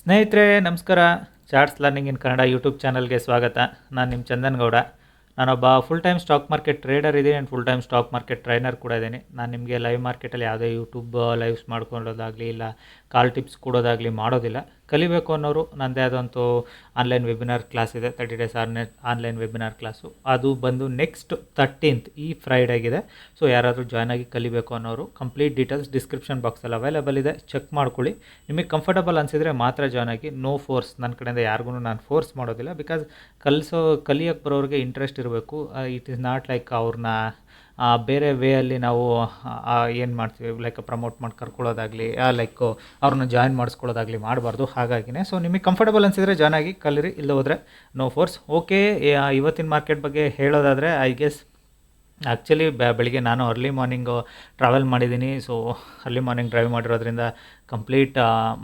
ಸ್ನೇಹಿತರೆ, ನಮಸ್ಕಾರ. Charts learning in Kannada YouTube ಚಾನಲ್ಗೆ ಸ್ವಾಗತ. ನಾನು ನಿಮ್ಮ ಚಂದನ್ ಗೌಡ ನಾನೊಬ್ಬ full time stock market trader ಇದ್ದೀನಿ and full time stock market trainer ಕೂಡ ಇದ್ದೀನಿ ನಾನು ನಿಮಗೆ ಲೈವ್ ಮಾರ್ಕೆಟಲ್ಲಿ ಯಾವುದೇ ಯೂಟ್ಯೂಬ್ ಲೈವ್ಸ್ ಮಾಡ್ಕೊಳ್ಳೋದಾಗಲಿ ಇಲ್ಲ ಕಾಲ್ ಟಿಪ್ಸ್ ಕೊಡೋದಾಗಲಿ ಮಾಡೋದಿಲ್ಲ. ಕಲಿಬೇಕು ಅನ್ನೋರು. ನನ್ನದೇ ಆದಂತೂ ಆನ್ಲೈನ್ ವೆಬಿನಾರ್ ಕ್ಲಾಸ್ ಇದೆ. Thirty days online online webinar class ಅದು ಬಂದು ನೆಕ್ಸ್ಟ್ ತರ್ಟೀನ್ತ್ ಈ ಫ್ರೈಡೇಗಿದೆ ಸೊ ಯಾರಾದರೂ ಜಾಯ್ನ್ ಆಗಿ ಕಲಿಬೇಕು ಅನ್ನೋರು ಕಂಪ್ಲೀಟ್ ಡೀಟೇಲ್ಸ್ ಡಿಸ್ಕ್ರಿಪ್ಷನ್ ಬಾಕ್ಸಲ್ಲಿ ಅವೈಲೇಬಲ್ ಇದೆ. ಚೆಕ್ ಮಾಡ್ಕೊಳ್ಳಿ. ನಿಮಗೆ ಕಂಫರ್ಟಬಲ್ ಅನಿಸಿದರೆ ಮಾತ್ರ ಜಾಯ್ನ್ ಆಗಿ. ನೋ ಫೋರ್ಸ್ ನನ್ನ ಕಡೆಯಿಂದ ಯಾರಿಗೂ ನಾನು ಫೋರ್ಸ್ ಮಾಡೋದಿಲ್ಲ. ಬಿಕಾಸ್ ಕಲಿಸೋ ಕಲಿಯೋಕ್ಕೆ ಬರೋರಿಗೆ ಇಂಟ್ರೆಸ್ಟ್ ಇರಬೇಕು. ಇಟ್ ಈಸ್ ನಾಟ್ ಲೈಕ್ ಅವ್ರನ್ನ ಬೇರೆ ವೇಯಲ್ಲಿ ನಾವು ಏನು ಮಾಡ್ತೀವಿ ಲೈಕ್ ಪ್ರಮೋಟ್ ಮಾಡಿ ಕರ್ಕೊಳ್ಳೋದಾಗಲಿ ಲೈಕ್ ಅವ್ರನ್ನ ಜಾಯಿನ್ ಮಾಡಿಸ್ಕೊಳ್ಳೋದಾಗಲಿ ಮಾಡಬಾರ್ದು, ಹಾಗಾಗಿನೇ. ಸೊ ನಿಮಗೆ ಕಂಫರ್ಟಬಲ್ ಅನಿಸಿದರೆ ಜಾಯ್ನ್ ಆಗಿ ಕಲೀರಿ ಇಲ್ಲ ಹೋದರೆ ನೋ ಫೋರ್ಸ್ ಓಕೆ ಇವತ್ತಿನ ಮಾರ್ಕೆಟ್ ಬಗ್ಗೆ ಹೇಳೋದಾದರೆ ಐ ಗೆಸ್ ಆ್ಯಕ್ಚುಲಿ ಬೆಳಿಗ್ಗೆ ನಾನು ಅರ್ಲಿ ಮಾರ್ನಿಂಗು ಟ್ರಾವೆಲ್ ಮಾಡಿದ್ದೀನಿ. ಸೊ ಅರ್ಲಿ ಮಾರ್ನಿಂಗ್ ಡ್ರೈವ್ ಮಾಡಿರೋದ್ರಿಂದ ಕಂಪ್ಲೀಟ್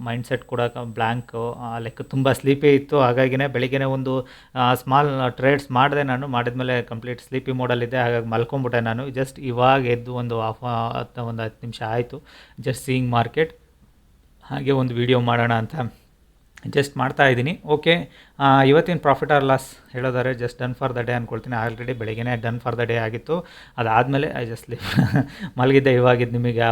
ಮೈಂಡ್ ಸೆಟ್ ಕೂಡ ಬ್ಲ್ಯಾಂಕು ಲೈಕ್ ತುಂಬ ಸ್ಲೀಪಿ ಇತ್ತು. ಹಾಗಾಗಿನೇ ಬೆಳಿಗ್ಗೆನೇ ಒಂದು ಸ್ಮಾಲ್ ಟ್ರೇಡ್ಸ್ ಮಾಡಿದೆ ನಾನು. ಮಾಡಿದ್ಮೇಲೆ ಕಂಪ್ಲೀಟ್ ಸ್ಲೀಪಿ ಮೋಡಲ್ಲಿದ್ದೆ ಹಾಗಾಗಿ ಮಲ್ಕೊಂಬಿಟ್ಟೆ ನಾನು. ಜಸ್ಟ್ ಇವಾಗ ಎದ್ದು ಒಂದು ಹಾಫ್ ಒಂದು ಹತ್ತು ನಿಮಿಷ ಆಯಿತು. ಜಸ್ಟ್ ಸೀಯಿಂಗ್ ಮಾರ್ಕೆಟ್ ಹಾಗೆ ಒಂದು ವಿಡಿಯೋ ಮಾಡೋಣ ಅಂತ ಜಸ್ಟ್ ಮಾಡ್ತಾ ಇದ್ದೀನಿ. ಓಕೆ ಇವತ್ತಿನ ಪ್ರಾಫಿಟ್ ಆರ್ ಲಾಸ್ ಹೇಳೋದಾದ್ರೆ just done for the day ಅಂದ್ಕೊಳ್ತೀನಿ ಆಲ್ರೆಡಿ ಬೆಳಗ್ಗೆನೇ ಡನ್ ಫಾರ್ ದ ಡೇ ಆಗಿತ್ತು. ಅದಾದಮೇಲೆ ಐ ಜಸ್ಟ್ ಲಿ ಮಲಗಿದ್ದೆ ಇವಾಗಿದ್ದು ನಿಮಗೆ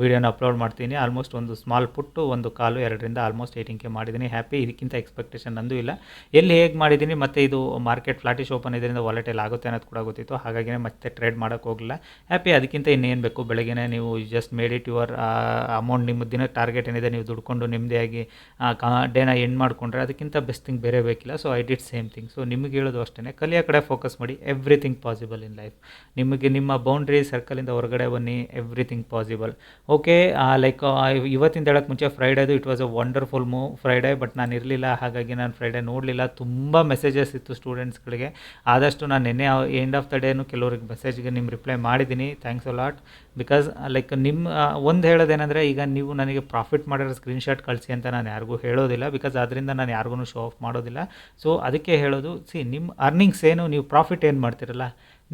ವೀಡಿಯೋನ ಅಪ್ಲೋಡ್ ಮಾಡ್ತೀನಿ. ಆಲ್ಮೋಸ್ಟ್ ಒಂದು ಸ್ಮಾಲ್ ಪುಟ್ಟು, ಒಂದು ಕಾಲು ಎರಡರಿಂದ ಆಲ್ಮೋಸ್ಟ್ ಏಯ್ಟಿಂಗ್ ಕೆ ಮಾಡಿದ್ದೀನಿ. ಹ್ಯಾಪಿ ಇದಕ್ಕಿಂತ ಎಕ್ಸ್ಪೆಕ್ಟೇಷನ್ ನಂದೂ ಇಲ್ಲ. ಎಲ್ಲಿ ಹೇಗೆ ಮಾಡಿದ್ದೀನಿ? ಮತ್ತು ಇದು ಮಾರ್ಕೆಟ್ ಫ್ಲಾಟಿಶ್ ಓಪನ್ ಇದರಿಂದ ವಾಲೆಟೆಲ್ ಆಗುತ್ತೆ ಅನ್ನೋದು ಕೂಡ ಗೊತ್ತಿತ್ತು. ಹಾಗಾಗಿನೇ ಮತ್ತೆ ಟ್ರೇಡ್ ಮಾಡೋಕ್ಕೆ ಹೋಗಲಿಲ್ಲ. ಹ್ಯಾಪಿ ಅದಕ್ಕಿಂತ ಇನ್ನೇನು ಬೇಕು? ಬೆಳಗ್ಗೆನೇ ನೀವು just made it your amount ನಿಮ್ಮ ದಿನ ಟಾರ್ಗೆಟ್ ಏನಿದೆ, ನೀವು ದುಡ್ಕೊಂಡು ನೆಮ್ಮದಿಯಾಗಿ ಡೇನ ಎಂಡ್ ಮಾಡಿಕೊಂಡ್ರೆ ಅದಕ್ಕಿಂತ ಬೆಸ್ಟ್ ಥಿಂಗ್ ಬೇರೆ ಬೇಕಿಲ್ಲ so I did same thing so ನಿಮಗೆ ಹೇಳೋದು ಅಷ್ಟೇ ಕಲಿಯೋ ಕಡೆ ಫೋಕಸ್ ಮಾಡಿ ಎವ್ರಿಥಿಂಗ್ ಪಾಸಿಬಲ್ ಇನ್ ಲೈಫ್ ನಿಮಗೆ ನಿಮ್ಮ ಬೌಂಡ್ರಿ ಸರ್ಕಲಿಂದ ಹೊರಗಡೆ ಬನ್ನಿ ಎವ್ರಿಥಿಂಗ್ ಪಾಸಿಬಲ್ ಓಕೆ ಲೈಕ್ ಇವತ್ತಿಂದ ಹೇಳೋಕ್ಕೆ ಮುಂಚೆ ಫ್ರೈಡೇದು it was a wonderful move Friday but ನಾನು ಇರಲಿಲ್ಲ. ಹಾಗಾಗಿ ನಾನು ಫ್ರೈಡೇ ನೋಡಲಿಲ್ಲ. ತುಂಬ ಮೆಸೇಜಸ್ ಇತ್ತು ಸ್ಟೂಡೆಂಟ್ಸ್ಗಳಿಗೆ ಆದಷ್ಟು ನಾನು ನಿನ್ನೆ ಎಂಡ್ ಆಫ್ ದ ಡೇನು ಕೆಲವ್ರಿಗೆ ಮೆಸೇಜ್ಗೆ ನಿಮ್ಮ ರಿಪ್ಲೈ ಮಾಡಿದ್ದೀನಿ. Thanks a lot because like ನಿಮ್ಮ ಒಂದು ಹೇಳೋದೇನೆಂದರೆ, ಈಗ ನೀವು ನನಗೆ ಪ್ರಾಫಿಟ್ ಮಾಡಿರೋ ಸ್ಕ್ರೀನ್ಶಾಟ್ ಕಳಿಸಿ ಅಂತ ನಾನು ಯಾರಿಗೂ ಹೇಳೋದಿಲ್ಲ. ಬಿಕಾಸ್ ಅದರಿಂದ ನಾನು ಯಾರಿಗೂ ಶೋ ಆಫ್ ಮಾಡೋದಿಲ್ಲ. ಸೊ ಅದಕ್ಕೆ ಹೇಳೋದು ಸಿ ನಿಮ್ಮ ಅರ್ನಿಂಗ್ಸ್ ಏನು ನೀವು ಪ್ರಾಫಿಟ್ ಏನು ಮಾಡ್ತಿರಲ್ಲ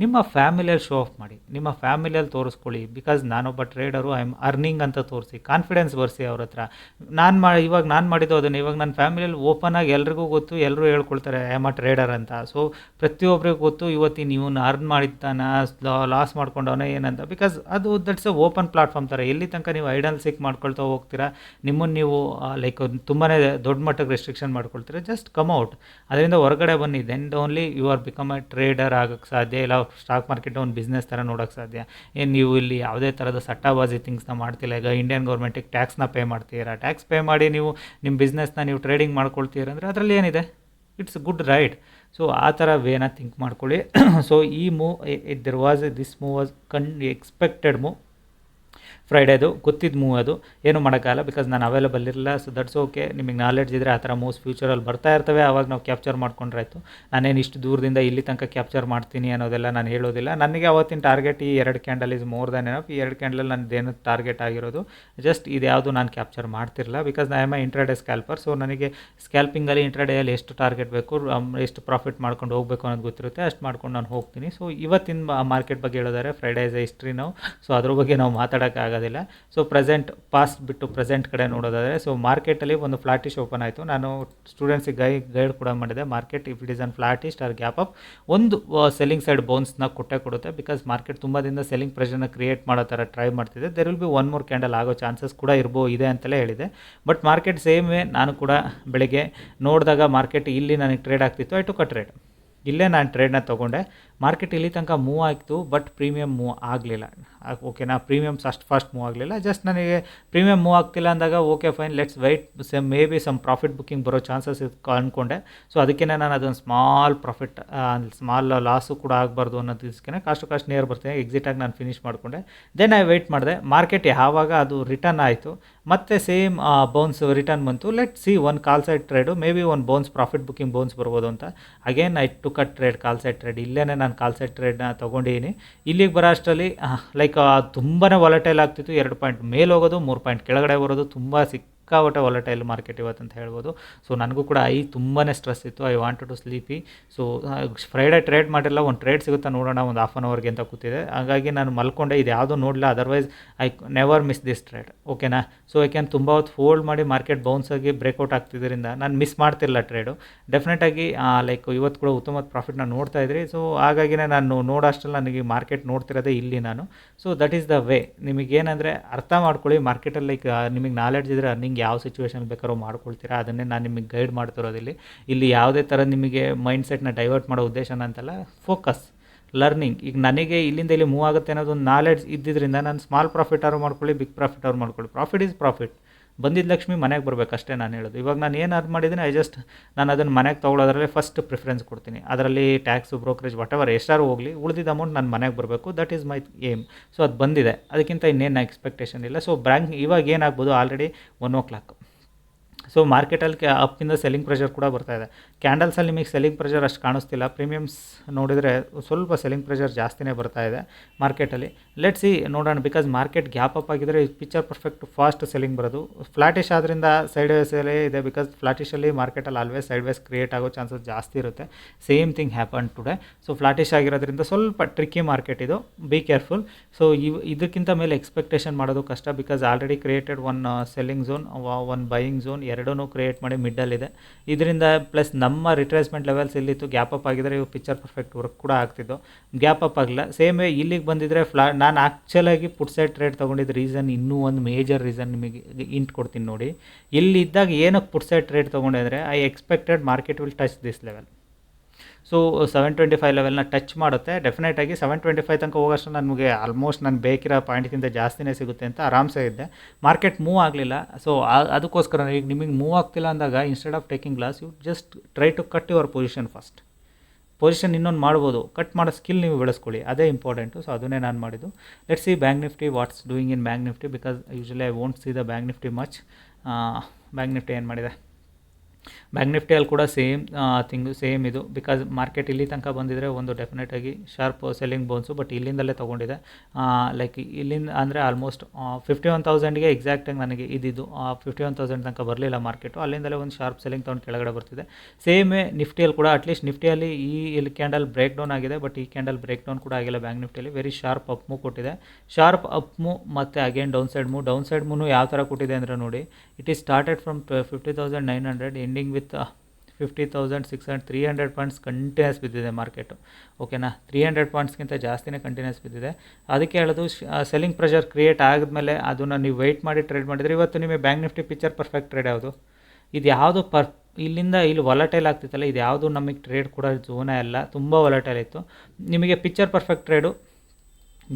ನಿಮ್ಮ ಫ್ಯಾಮಿಲಿಯಲ್ಲಿ ಶೋ ಆಫ್ ಮಾಡಿ, ನಿಮ್ಮ ಫ್ಯಾಮಿಲಿಯಲ್ಲಿ ತೋರಿಸ್ಕೊಳ್ಳಿ. ಬಿಕಾಸ್ ನಾನೊಬ್ಬ ಟ್ರೇಡರು ಐ ಆಮ್ ಅರ್ನಿಂಗ್ ಅಂತ ತೋರಿಸಿ ಕಾನ್ಫಿಡೆನ್ಸ್ ಬರ್ಸಿ ಅವ್ರ ಹತ್ರ. ನಾನು ಮಾಡಿ ಇವಾಗ ನಾನು ಮಾಡಿದ್ದು ಅದನ್ನು, ಇವಾಗ ನನ್ನ ಫ್ಯಾಮಿಲಿಯಲ್ಲಿ ಓಪನ್ ಆಗಿ ಎಲ್ರಿಗೂ ಗೊತ್ತು ಎಲ್ಲರೂ ಹೇಳ್ಕೊಳ್ತಾರೆ ಐ ಆಮ್ ಅ ಟ್ರೇಡರ್ ಅಂತ. ಸೊ ಪ್ರತಿಯೊಬ್ಬರಿಗೂ ಗೊತ್ತು, ಇವತ್ತಿನ ಇವನು ಅರ್ನ್ ಮಾಡಿದ್ದಾನ ಲಾಸ್ ಮಾಡ್ಕೊಂಡವನೇ ಏನಂತ. ಬಿಕಾಸ್ ಅದು ದಟ್ಸ್ ಅ ಓಪನ್ ಪ್ಲಾಟ್ಫಾರ್ಮ್ ಥರ ಎಲ್ಲಿ ತನಕ ನೀವು ಐಡಲ್ ಸಿಕ್ ಮಾಡ್ಕೊಳ್ತಾ ಹೋಗ್ತೀರಾ ನಿಮ್ಮನ್ನು ನೀವು ಲೈಕ್ ತುಂಬಾ ದೊಡ್ಡ ಮಟ್ಟಕ್ಕೆ ರೆಸ್ಟ್ರಿಕ್ಷನ್ ಮಾಡ್ಕೊಳ್ತೀರಾ. ಜಸ್ಟ್ ಕಮ್ ಔಟ್ ಅದರಿಂದ ಹೊರಗಡೆ ಬನ್ನಿ. Then only you are become a trader ಆಗೋಕ್ಕೆ ಸಾಧ್ಯ ಇಲ್ಲ. ಸ್ಟಾಕ್ ಮಾರ್ಕೆಟ್ ಒಂದು ಬಿಸ್ನೆಸ್ ಥರ ನೋಡೋಕೆ ಸಾಧ್ಯ. ಏನು ನೀವು ಇಲ್ಲಿ ಯಾವುದೇ ಥರದ ಸಟ್ಟಾಬಾಜಿ ಥಿಂಗ್ಸ್ನ ಮಾಡ್ತಿಲ್ಲ. ಈಗ ಇಂಡಿಯನ್ ಗೌರ್ಮೆಂಟಿಗೆ ಟ್ಯಾಕ್ಸ್ನ ಪೇ ಮಾಡ್ತೀರಾ? ಟ್ಯಾಕ್ಸ್ ಪೇ ಮಾಡಿ ನೀವು ನಿಮ್ಮ ಬಿಸ್ನೆಸ್ನ ನೀವು ಟ್ರೇಡಿಂಗ್ ಮಾಡ್ಕೊಳ್ತೀರ ಅಂದರೆ ಅದರಲ್ಲಿ ಏನಿದೆ? ಇಟ್ಸ್ ಗುಡ್ ರೈಟ್ ಸೊ ಆ ಥರ ವೇನ ಥಿಂಕ್ ಮಾಡ್ಕೊಳ್ಳಿ. ಸೊ ಈ move there was this move was can expected move ಫ್ರೈಡೇದು ಗೊತ್ತಿದ್ದು ಮೂವ್ ಅದು ಏನು ಮಾಡೋಕ್ಕಾಗಲ್ಲ ಬಿಕಾಸ್ ನಾನು ಅವೈಲೇಬಲ್ ಇರಲಿಲ್ಲ ಸೊ ದಟ್ಸ್ ಓಕೆ ನಿಮಗೆ ನಾಲೆಡ್ಜ್ ಇದ್ದರೆ ಆ ಥರ ಮೂವ್ಸ್ ಫ್ಯೂಚರಲ್ಲಿ ಬರ್ತಾ ಇರ್ತವೆ. ಆವಾಗ ನಾವು ಕ್ಯಾಪ್ಚರ್ ಮಾಡ್ಕೊಂಡ್ರಾಯ್ತು ನಾನೇನು ಇಷ್ಟು ದೂರದಿಂದ ಇಲ್ಲಿ ತನಕ ಕ್ಯಾಪ್ಚರ್ ಮಾಡ್ತೀನಿ ಅನ್ನೋದೆಲ್ಲ ನಾನು ಹೇಳೋದಿಲ್ಲ. ನನಗೆ ಅವತ್ತಿನ ಟಾರ್ಗೆಟ್ ಈ ಎರಡು ಕ್ಯಾಂಡಲ್ ಇಸ್ ಮೋರ್ ದ್ಯಾನ್ ಏನಪ್ಪ ಈ ಎರಡು ಕ್ಯಾಂಡಲ್ ಏನು ಟಾರ್ಗೆಟ್ ಆಗಿರೋದು ಜಸ್ಟ್ ಇದು ಯಾವುದು ನಾನು ಕ್ಯಾಪ್ಚರ್ ಮಾಡ್ತಿರಲ್ಲ because I am intraday scalper so ನನಗೆ ಸ್ಕ್ಯಾಲ್ಪಿಂಗಲ್ಲಿ ಇಂಟ್ರಾಡೇಯಲ್ಲಿ ಎಷ್ಟು ಟಾರ್ಗೆಟ್ ಬೇಕು ಎಷ್ಟು ಪ್ರಾಫಿಟ್ ಮಾಡ್ಕೊಂಡು ಹೋಗಬೇಕು ಅನ್ನೋದು ಗೊತ್ತಿರುತ್ತೆ. ಅಷ್ಟು ಮಾಡ್ಕೊಂಡು ನಾನು ಹೋಗ್ತೀನಿ. ಸೊ ಇವತ್ತಿನ ಮಾರ್ಕೆಟ್ ಬಗ್ಗೆ ಹೇಳೋದಾದ್ರೆ ಫ್ರೈಡೇಸ್ ಹಿಸ್ಟ್ರಿ ನಾವು ಸೊ ಅದ್ರ ಬಗ್ಗೆ ನಾವು ಮಾತಾಡೋಕ್ಕಾಗೋದಿಲ್ಲ ಸೊ ಪ್ರೆಸೆಂಟ್ ಪಾಸ್ಟ್ ಬಿಟ್ಟು ಪ್ರೆಸೆಂಟ್ ಕಡೆ ನೋಡೋದಾದರೆ ಸೊ ಮಾರ್ಕೆಟಲ್ಲಿ ಒಂದು ಫ್ಲಾಟಿಶ್ ಓಪನ್ ಆಯಿತು. ನಾನು ಸ್ಟೂಡೆಂಟ್ಸಿಗೆ ಗೈ ಗೈಡ್ ಕೂಡ ಮಾಡಿದೆ. Market if it is an flattish or gap up ಒಂದು ಸೆಲ್ಲಿಂಗ್ ಸೈಡ್ ಬೋನ್ಸ್ನ ಕೊಟ್ಟೆ ಕೊಡುತ್ತೆ. ಬಿಕಾಸ್ ಮಾರ್ಕೆಟ್ ತುಂಬ ದಿನ ಸೆಲ್ಲಿಂಗ್ ಪ್ರೆಷರ್ನ ಕ್ರಿಯೇಟ್ ಮಾಡೋ ಥರ ಟ್ರೈ ಮಾಡ್ತಿದೆ. There will be one more candle ಆಗೋ ಚಾನ್ಸಸ್ ಕೂಡ ಇರ್ಬೋ, ಇದೆ ಅಂತಲೇ ಹೇಳಿದೆ. ಬಟ್ ಮಾರ್ಕೆಟ್ ಸೇಮ್ ನಾನು ಕೂಡ ಬೆಳಿಗ್ಗೆ ನೋಡಿದಾಗ ಮಾರ್ಕೆಟ್ ಇಲ್ಲಿ ನನಗೆ ಟ್ರೇಡ್ ಆಗ್ತಿತ್ತು. ಐ ಟು ಕಟ್ ಟ್ರೇಡ್ ಇಲ್ಲೇ ನಾನು ಟ್ರೇಡ್ನ ತೊಗೊಂಡೆ. ಮಾರ್ಕೆಟ್ ಇಲ್ಲಿ ತನಕ ಮೂವ್ ಆಯಿತು ಬಟ್ ಪ್ರೀಮಿಯಮ್ ಮೂವ್ ಆಗಲಿಲ್ಲ. ಓಕೆನಾ ಪ್ರೀಮಿಯಮ್ಸ್ ಅಷ್ಟು ಫಾಸ್ಟ್ ಮೂವ್ ಆಗಲಿಲ್ಲ. ಜಸ್ಟ್ ನನಗೆ ಪ್ರೀಮಿಯಮ್ ಮೂವ್ ಆಗ್ತಿಲ್ಲ ಅಂದಾಗ okay fine let's wait some maybe some profit booking ಬರೋ ಚಾನ್ಸಸ್ ಇತ್ತು ಅಂದ್ಕೊಂಡೆ ಸೊ ಅದಕ್ಕೆ ನಾನು ಅದೊಂದು ಸ್ಮಾಲ್ ಪ್ರಾಫಿಟ್ ಸ್ಮಾಲ್ ಲಾಸು ಕೂಡ ಆಗಬಾರ್ದು ಅನ್ನೋದಕ್ಕೆ ಕಾಸ್ಟ್ ಕಾಸ್ಟ್ ನಿಯರ್ ಬರ್ತೀನಿ ಎಕ್ಸಿಟಾಗಿ ನಾನು ಫಿನಿಷ್ ಮಾಡಿಕೊಂಡೆ. ದೆನ್ ಐ ವೆಯ್ಟ್ ಮಾಡಿದೆ. ಮಾರ್ಕೆಟ್ ಯಾವಾಗ ಅದು ರಿಟರ್ನ್ ಆಯಿತು, ಮತ್ತೆ ಸೇಮ್ ಬೌನ್ಸ್ ರಿಟರ್ನ್ ಬಂತು. Let see one call side trade maybe one bounce profit booking bounce ಬರ್ಬೋದು ಅಂತ. Again I to cut trade call side trade ಇಲ್ಲೇ ನಾನು ಕಾಲ್ ಸೈಡ್ ಟ್ರೇಡ್ನ ತೊಗೊಂಡಿದ್ದೀನಿ ಇಲ್ಲಿಗೆ ಬರೋ ಅಷ್ಟರಲ್ಲಿ ಲೈಕ್ ತುಂಬಾ ವಾಲಟೈಲ್ ಆಗ್ತಿತ್ತು. ಎರಡು ಪಾಯಿಂಟ್ ಮೇಲೆ ಹೋಗೋದು, ಮೂರು ಪಾಯಿಂಟ್ ಕೆಳಗಡೆ ಬರೋದು ತುಂಬ ಸಿಕ್ ಸಿಕ್ಕಾಪಟ್ಟೆ ವಾಲಟೈಲ್ ಮಾರ್ಕೆಟ್ ಇವತ್ತು ಅಂತ ಹೇಳ್ಬೋದು. ಸೊ ನನಗೂ ಕೂಡ ಐ ತುಂಬಾ ಸ್ಟ್ರೆಸ್ ಇತ್ತು. I want to sleepy so Friday trade ಮಾಡಿಲ್ಲ, ಒಂದು ಟ್ರೇಡ್ ಸಿಗುತ್ತಾ ನೋಡೋಣ, ಒಂದು ಹಾಫ್ ಆನ್ ಅವರ್ಗೆ ಅಂತ ಕೂತಿದೆ ಹಾಗಾಗಿ ನಾನು ಮಲ್ಕೊಂಡೆ, ಇದು ಯಾವುದೂ ನೋಡಲಿಲ್ಲ. Otherwise I never miss this trade ಓಕೆನಾ ಸೊ ಯಾಕೆಂದ್ರೆ ತುಂಬ ಹೊತ್ತು ಫೋಲ್ಡ್ ಮಾಡಿ ಮಾರ್ಕೆಟ್ ಬೌನ್ಸ್ ಆಗಿ ಬ್ರೇಕ್ಔಟ್ ಆಗ್ತಿದ್ದರಿಂದ ನಾನು ಮಿಸ್ ಮಾಡ್ತಿಲ್ಲ ಟ್ರೇಡು ಡೆಫಿನೆಟಾಗಿ ಲೈಕ್ ಇವತ್ತು ಕೂಡ ಉತ್ತಮ ಪ್ರಾಫಿಟ್ನ ನೋಡ್ತಾ ಇದ್ರಿ. ಸೊ ಹಾಗಾಗಿನೇ ನಾನು ನೋಡೋಷ್ಟರಲ್ಲಿ ನನಗೆ ಮಾರ್ಕೆಟ್ ನೋಡ್ತಿರೋದೇ ಇಲ್ಲಿ ನಾನು. So that is the way ನಿಮಗೇನಂದರೆ ಅರ್ಥ ಮಾಡ್ಕೊಳ್ಳಿ ಮಾರ್ಕೆಟಲ್ಲಿ ಲೈಕ್ ನಿಮಗೆ ನಾಲೆಡ್ಜ್ ಇದ್ದರೆ ಅರ್ನಿಂಗ್ ಯಾವ ಸಿಚುವೇಶನ್ ಬೇಕಾದ್ರೂ ಮಾಡ್ಕೊಳ್ತೀರಾ, ಅದನ್ನೇ ನಾನು ನಿಮಗೆ ಗೈಡ್ ಮಾಡ್ತಿರೋದಿಲ್ಲ. ಇಲ್ಲಿ ಯಾವುದೇ ಥರ ನಿಮಗೆ ಮೈಂಡ್ ಸೆಟ್ನ ಡೈವರ್ಟ್ ಮಾಡೋ ಉದ್ದೇಶನ ಅಂತಲ್ಲ ಫೋಕಸ್ ಲರ್ನಿಂಗ್ ಈಗ ನನಗೆ ಇಲ್ಲಿಂದ ಇಲ್ಲಿ ಮೂವ್ ಆಗುತ್ತೆ ಅನ್ನೋದು ಒಂದು ನಾಲೆಡ್ಜ್ ಇದ್ದಿದ್ದರಿಂದ ನಾನು ಸ್ಮಾಲ್ ಪ್ರಾಫಿಟ್ ಅವ್ರು ಮಾಡ್ಕೊಳ್ಳಿ ಬಿಗ್ ಪ್ರಾಫಿಟ್ ಅವ್ರು ಮಾಡ್ಕೊಳ್ಳಿ. ಪ್ರಾಫಿಟ್ ಈಸ್ ಪ್ರಾಫಿಟ್ ಬಂದಿದ್ದ ಲಕ್ಷ್ಮಿ ಮನೆಗೆ ಬರಬೇಕು, ಅಷ್ಟೇ ನಾನು ಹೇಳೋದು. ಇವಾಗ ನಾನು ಏನು ಅದು ಮಾಡಿದ್ದೀನಿ ಐ ಜಸ್ಟ್ ನಾನು ಅದನ್ನು ಮನೆಗೆ ತೊಗೊಳೋದ್ರಲ್ಲಿ ಫಸ್ಟ್ ಪ್ರಿಫರೆನ್ಸ್ ಕೊಡ್ತೀನಿ. ಅದರಲ್ಲಿ ಟ್ಯಾಕ್ಸು ಬ್ರೋಕರೇಜ್ ವಾಟ್ ಎವರ್ ಎಷ್ಟಾರು ಹೋಗಲಿ, ಉಳಿದಿದ್ದ ಅಮೌಂಟ್ ನಾನು ಮನೆಗೆ ಬರಬೇಕು that is my aim so ಅದು ಬಂದಿದೆ. ಅದಕ್ಕಿಂತ ಇನ್ನೇನು ಎಕ್ಸ್ಪೆಕ್ಟೇಷನ್ ಇಲ್ಲ. ಸೊ ಬ್ಯಾಂಕ್ ಇವಾಗ ಏನಾಗ್ಬೋದು already one o'clock so ಮಾರ್ಕೆಟಲ್ಲಿ ಕ್ಯಾ ಅಪ್ಪಿಂದ ಸೆಲ್ಲಿಂಗ್ ಪ್ರೆಷರ್ ಕೂಡ ಬರ್ತಾ ಇದೆ. ಕ್ಯಾಂಡಲ್ಸಲ್ಲಿ ನಿಮಗೆ ಸೆಲ್ಲಿಂಗ್ ಪ್ರೆಷರ್ ಅಷ್ಟು ಕಾಣಿಸ್ತಿಲ್ಲ. ಪ್ರೀಮಿಯಮ್ಸ್ ನೋಡಿದರೆ ಸ್ವಲ್ಪ ಸೆಲ್ಲಿಂಗ್ ಪ್ರೆಷರ್ ಜಾಸ್ತಿನೇ ಬರ್ತಾ ಇದೆ ಮಾರ್ಕೆಟಲ್ಲಿ ಲೆಟ್ ಸಿ ನೋಡೋಣ. ಬಿಕಾಸ್ ಮಾರ್ಕೆಟ್ ಗ್ಯಾಪ್ ಅಪ್ ಆಗಿದ್ರೆ ಪಿಕ್ಚರ್ ಪರ್ಫೆಕ್ಟ್ ಫಾಸ್ಟ್ ಸೆಲ್ಲಿಂಗ್ ಬರೋದು. ಫ್ಲಾಟಿಶ್ ಆದ್ದರಿಂದ ಸೈಡ್ ವೇಸಲ್ಲೇ ಇದೆ. ಬಿಕಾಸ್ ಫ್ಲಾಟಿಶಲ್ಲಿ ಮಾರ್ಕೆಟಲ್ಲಿ ಆಲ್ವೇಸ್ ಸೈಡ್ ವೇಸ್ ಕ್ರಿಯೇಟ್ ಆಗೋ ಚಾನ್ಸಸ್ ಜಾಸ್ತಿ ಇರುತ್ತೆ. Same thing happen today so flattish ಆಗಿರೋದ್ರಿಂದ ಸ್ವಲ್ಪ ಟ್ರಿಕ್ಕಿ ಮಾರ್ಕೆಟ್ ಇದು. ಬಿ ಕೇರ್ಫುಲ್ ಸೊ ಇವ್ ಇದಕ್ಕಿಂತ ಮೇಲೆ ಎಕ್ಸ್ಪೆಕ್ಟೇಷನ್ ಮಾಡೋದು ಕಷ್ಟ. Because already created one selling zone one buying zone ಎರಡೂ ಕ್ರಿಯೇಟ್ ಮಾಡಿ ಮಿಡ್ಡಲ್ಲಿದೆ ಇದರಿಂದ ಪ್ಲಸ್ ನಮ್ಮ ರಿಟ್ರೇಸ್ಮೆಂಟ್ ಲೆವೆಲ್ಸ್ ಇಲ್ಲಿತ್ತು ಗ್ಯಾಪ್ ಅಪ್ ಆಗಿದ್ರೆ ಇವು ಪಿಕ್ಚರ್ ಪರ್ಫೆಕ್ಟ್ ವರ್ಕ್ ಕೂಡ ಆಗ್ತಿದ್ದು ಗ್ಯಾಪ್ ಅಪ್ ಆಗಲ್ಲ ಸೇಮ್ ಇಲ್ಲಿಗೆ ಬಂದಿದ್ದರೆ ಫ್ಲಾ ನಾನು ಆ್ಯಕ್ಚುಲಾಗಿ ಪುಟ್ ಸೈಡ್ ಟ್ರೇಡ್ ತೊಗೊಂಡಿದ್ದ ರೀಸನ್ ಇನ್ನೂ ಒಂದು ಮೇಜರ್ ರೀಸನ್ ನಿಮಗೆ ಇಂಟ್ ಕೊಡ್ತೀನಿ ನೋಡಿ. ಇಲ್ಲಿ ಇದ್ದಾಗ ಏನಕ್ಕೆ ಪುಟ್ ಸೈಡ್ ಟ್ರೇಡ್ ತೊಗೊಂಡೆ ಅಂದರೆ I expected market will touch this level so seven twenty five ಲೆವೆಲ್ನ touch ಮಾಡುತ್ತೆ. ಡೆಫಿನೆಟಾಗಿ ಸೆವೆನ್ ಟ್ವೆಂಟಿ ಫೈವ್ ತನಕ ಹೋಗೋಷ್ಟು ನನಗೆ ಆಲ್ಮೋಸ್ಟ್ ನಾನು ಬೇಕಿರೋ ಪಾಯಿಂಟ್ಗಿಂತ ಜಾಸ್ತಿನೇ ಸಿಗುತ್ತೆ ಅಂತ ಆರಾಮ್ಸೆ ಇದ್ದೆ. ಮಾರ್ಕೆಟ್ ಮೂವ್ ಆಗಲಿಲ್ಲ. ಸೊ ಅದಕ್ಕೋಸ್ಕರ ಈಗ ನಿಮಗೆ ಮೂವ್ ಆಗ್ತಿಲ್ಲ ಅಂದಾಗ instead of taking loss you just try to cut your position first position ಇನ್ನೊಂದು ಮಾಡ್ಬೋದು. ಕಟ್ ಮಾಡೋ ಸ್ಕಿಲ್ ನೀವು ಬೆಳೆಸ್ಕೊಳ್ಳಿ. ಅದೇ ಇಂಪಾರ್ಟೆಂಟು ಸೊ ಅದನ್ನೇ ನಾನು ಮಾಡಿದ್ದು. Let see bank Nifty what's doing in bank Nifty because usually I won't see the bank Nifty much bank Nifty ಏನು ಮಾಡಿದೆ? ಬ್ಯಾಂಕ್ ನಿಫ್ಟಿಯಲ್ಲಿ ಕೂಡ ಸೇಮ್ ಥಿಂಗ್ ಸೇಮ್ ಇದು. ಬಿಕಾಸ್ ಮಾರ್ಕೆಟ್ ಇಲ್ಲಿ ತನಕ ಬಂದಿದ್ರೆ ಒಂದು ಡೆಫಿನೆಟಾಗಿ ಶಾರ್ಪ್ ಸೆಲ್ಲಿಂಗ್ ಬೋನ್ಸು ಬಟ್ ಇಲ್ಲಿಂದಲೇ ತೊಗೊಂಡಿದೆ. ಲೈಕ್ ಇಲ್ಲಿಂದ ಅಂದರೆ ಆಲ್ಮೋಸ್ಟ್ ಫಿಫ್ಟಿ ಒನ್ ತೌಸಂಡ್ಗೆ ಎಕ್ಸಾಕ್ಟಾಗಿ ನನಗೆ ಇದ್ದಿದ್ದು ಫಿಫ್ಟಿ ಒನ್ ತೌಸಂಡ್ ತನಕ ಬರಲಿಲ್ಲ ಮಾರ್ಕೆಟು ಅಲ್ಲಿಂದಲೇ ಒಂದು ಶಾರ್ಪ್ ಸೆಲ್ಲಿಂಗ್ ತೊಗೊಂಡು ಕೆಳಗಡೆ ಬರ್ತಿದೆ. ಸೇಮೇ ನಿಫ್ಟಿಯಲ್ಲಿ ಕೂಡ ಅಟ್ಲೀಸ್ಟ್ ನಿಫ್ಟಿಯಲ್ಲಿ ಈ, ಇಲ್ಲಿ ಕ್ಯಾಂಡಲ್ ಬ್ರೇಕ್ ಡೌನ್ ಆಗಿದೆ ಬಟ್ ಈ ಕ್ಯಾಂಡಲ್ ಬ್ರೇಕ್ ಡೌನ್ ಕೂಡ ಆಗಿಲ್ಲ ಬ್ಯಾಂಕ್ ನಿಫ್ಟಿಯಲ್ಲಿ ವೆರಿ ಶಾರ್ಪ್ ಅಪ್ ಮೂವ್ ಕೊಟ್ಟಿದೆ. ಶಾರ್ಪ್ ಅಪ್ ಮೂ ಮತ್ತು again downside move downside move ಯಾವ ಥರ ಕೊಟ್ಟಿದೆ ಅಂದರೆ ನೋಡಿ it is started from fifty thousand nine hundred ending with fifty thousand six hundred three hundred points continues ಬಿದ್ದಿದೆ ಮಾರ್ಕೆಟು ಓಕೆನಾ ತ್ರೀ ಹಂಡ್ರೆಡ್ ಪಾಯಿಂಟ್ಸ್ಗಿಂತ ಜಾಸ್ತಿನೇ ಕಂಟಿನ್ಯೂಸ್ ಬಿದ್ದಿದೆ. ಅದಕ್ಕೆ ಹೇಳೋದು ಸೆಲ್ಲಿಂಗ್ ಪ್ರೆಷರ್ ಕ್ರಿಯೇಟ್ ಆದಮೇಲೆ ಅದನ್ನು ನೀವು ವೆಯ್ಟ್ ಮಾಡಿ ಟ್ರೇಡ್ ಮಾಡಿದರೆ ಇವತ್ತು ನಿಮಗೆ bank Nifty picture perfect trade ಯಾವುದು? ಇದು ಯಾವುದು ಪರ್ ಇಲ್ಲಿಂದ ಇಲ್ಲಿ ವಾಲಟೈಲ್ ಆಗ್ತಿತ್ತಲ್ಲ, ಇದು ಯಾವುದು ನಮಗೆ ಟ್ರೇಡ್ ಕೂಡ ಝೋನೇ ಅಲ್ಲ, ತುಂಬ ವಾಲಟೈಲ್ ಇತ್ತು. ನಿಮಗೆ picture perfect trade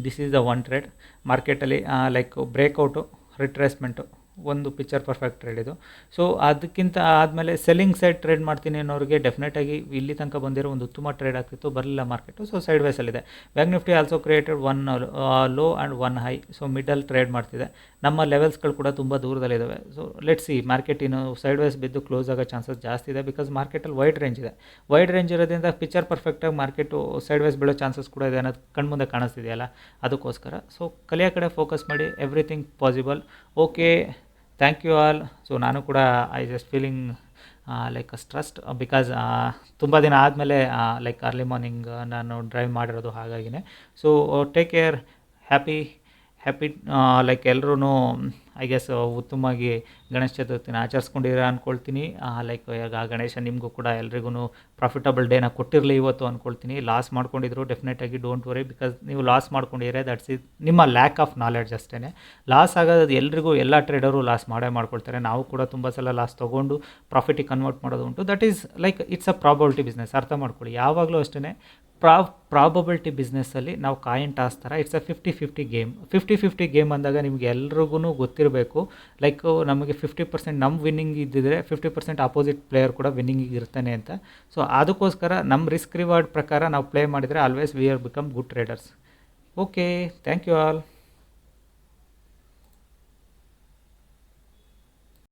this is the one trade ಮಾರ್ಕೆಟಲ್ಲಿ ಲೈಕ್ ಬ್ರೇಕೌಟು ರಿಟ್ರೇಸ್ಮೆಂಟು ಒಂದು ಪಿಕ್ಚರ್ ಪರ್ಫೆಕ್ಟ್ ಟ್ರೇಡ್ ಇದು. ಸೊ ಅದಕ್ಕಿಂತ ಆದಮೇಲೆ ಸೆಲ್ಲಿಂಗ್ ಸೈಡ್ ಟ್ರೇಡ್ ಮಾಡ್ತೀನಿ ಅನ್ನೋರಿಗೆ ಡೆಫಿನೆಟಾಗಿ ಇಲ್ಲಿ ತನಕ ಬಂದಿರೋ ಒಂದು ಉತ್ತಮ ಟ್ರೇಡ್ ಆಗ್ತಿತ್ತು, ಬರಲಿಲ್ಲ market so side ವೈಸಲ್ಲಿದೆ bank Nifty also created one low and one high so middle trade ಮಾಡ್ತಿದೆ. ನಮ್ಮ ಲೆವೆಲ್ಸ್ಗಳು ಕೂಡ ತುಂಬ ದೂರದಲ್ಲಿದ್ದಾವೆ ಸೊ ಲೆಟ್ ಸಿ ಮಾರ್ಕೆಟ್ ಇನ್ನು ಸೈಡ್ ವೈಸ್ ಬಿದ್ದು ಕ್ಲೋಸ್ ಆಗೋ ಚಾನ್ಸಸ್ ಜಾಸ್ತಿ ಇದೆ ಬಿಕಾಸ್ ಮಾರ್ಕೆಟಲ್ಲಿ ವೈಡ್ ರೇಂಜ್ ಇದೆ. ವೈಡ್ ರೇಂಜ್ ಇರೋದ್ರಿಂದ ಪಿಕ್ಚರ್ ಪರ್ಫೆಕ್ಟಾಗಿ ಮಾರ್ಕೆಟು ಸೈಡ್ ವೈಸ್ ಬೀಳೋ ಚಾನ್ಸಸ್ ಕೂಡ ಇದೆ ಅನ್ನೋದು ಕಣ್ಮುಂದೆ ಕಾಣಿಸ್ತಿದೆಯಲ್ಲ? ಅದಕ್ಕೋಸ್ಕರ. ಸೊ ಕಲಿಯೋ ಕಡೆ ಫೋಕಸ್ ಮಾಡಿ everything possible okay thank you all so ನಾನು ಕೂಡ I just feeling like stressed because ತುಂಬ ದಿನ ಆದಮೇಲೆ ಲೈಕ್ ಅರ್ಲಿ ಮಾರ್ನಿಂಗ್ ನಾನು ಡ್ರೈವ್ ಮಾಡಿರೋದು ಹಾಗಾಗಿನೇ. So take care happy happy like ಎಲ್ಲರೂ ಐ ಗೆಸ್ ಉತ್ತಮವಾಗಿ ಗಣೇಶ ಚತುರ್ಥಿನ ಆಚರಿಸ್ಕೊಂಡಿರ ಅಂದ್ಕೊಳ್ತೀನಿ ಲೈಕ್ ಈಗ ಗಣೇಶ ನಿಮಗೂ ಕೂಡ ಎಲ್ರಿಗೂ ಪ್ರಾಫಿಟಬಲ್ ಡೇನ ಕೊಟ್ಟಿರಲಿ ಇವತ್ತು ಅಂದ್ಕೊಳ್ತೀನಿ ಲಾಸ್ ಮಾಡ್ಕೊಂಡಿದ್ರು ಡೆಫಿನೆಟಾಗಿ ಡೋಂಟ್ ವರಿ ಬಿಕಾಸ್ ನೀವು ಲಾಸ್ ಮಾಡ್ಕೊಂಡಿದ್ರೆ ದಟ್ಸ್ ಇಸ್ ನಿಮ್ಮ ಲ್ಯಾಕ್ ಆಫ್ ನಾಲೆಡ್ಜ್ ಅಷ್ಟೇ ಲಾಸ್ ಆಗೋದು ಎಲ್ರಿಗೂ, ಎಲ್ಲ ಟ್ರೇಡರು ಲಾಸ್ ಮಾಡೇ ಮಾಡ್ಕೊಳ್ತಾರೆ. ನಾವು ಕೂಡ ತುಂಬ ಸಲ ಲಾಸ್ ತೊಗೊಂಡು ಪ್ರಾಫಿಟಿಗೆ ಕನ್ವರ್ಟ್ ಮಾಡೋದು ಉಂಟು. That is like it's a probability business ಅರ್ಥ ಮಾಡ್ಕೊಳ್ಳಿ. ಯಾವಾಗಲೂ ಅಷ್ಟೇ ಪ್ರಾ ಪ್ರಾಬಬಿಲಿಟಿ ಬಿಸ್ನೆಸ್ಸಲ್ಲಿ ನಾವು ಕಾಯಿನ್ ಟಾಸ್ ಥರ it's a fifty fifty game fifty fifty game ಅಂದಾಗ ನಿಮ್ಗೆ ಎಲ್ರಿಗೂ ಗೊತ್ತಿರಬೇಕು. ಲೈಕ್ ನಮಗೆ ಫಿಫ್ಟಿ ಪರ್ಸೆಂಟ್ ನಮ್ಮ ವಿನ್ನಿಂಗ್ ಇದ್ದಿದ್ರೆ ಫಿಫ್ಟಿ ಪರ್ಸೆಂಟ್ ಆಪೋಸಿಟ್ ಪ್ಲೇಯರ್ ಕೂಡ ವಿನ್ನಿಂಗ್ ಇರ್ತಾನೆ ಅಂತ. ಸೊ ಅದಕ್ಕೋಸ್ಕರ ನಮ್ಮ ರಿಸ್ಕ್ ರಿವಾರ್ಡ್ ಪ್ರಕಾರ ನಾವು ಪ್ಲೇ ಮಾಡಿದರೆ always we are become good traders okay thank you all